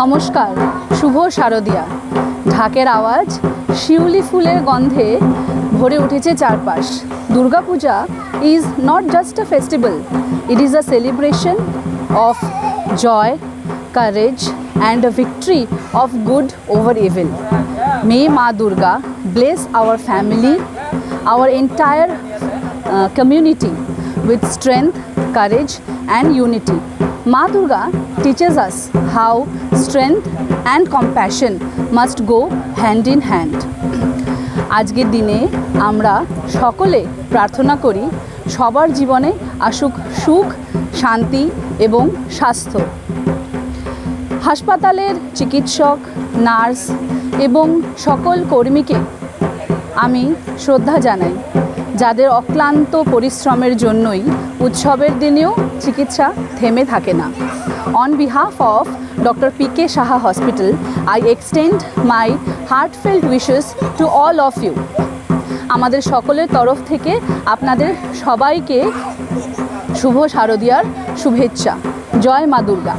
নমস্কার শুভ শারদিয়া ঢাকের আওয়াজ শিউলি ফুলের গন্ধে ভরে উঠেছে চারপাশ Durga Puja is not just a festival it is a celebration of joy and a victory of good over evil. May Ma Durga bless our family, our entire uh, community with strength, courage, and unity. Ma Durga teaches us how strength and compassion must go hand in hand. আজকের দিনে আমরা সকলে প্রার্থনা করি সবার জীবনে আসুক সুখ, শান্তি এবং স্বাস্থ্য হাসপাতালের চিকিৎসক, নার্স এবং সকল কর্মীকে আমি শ্রদ্ধা জানাই, যাদের অক্লান্ত পরিশ্রমের জন্যই উৎসবের দিনেও চিকিৎসা থেমে থাকে না on behalf of Dr. P.K. Shaha Hospital, I extend my heartfelt wishes to all of you. আমাদের সকলের তরফ থেকে আপনাদের সবাইকে শুভ শারদীয়ার শুভেচ্ছা জয় মা দুর্গা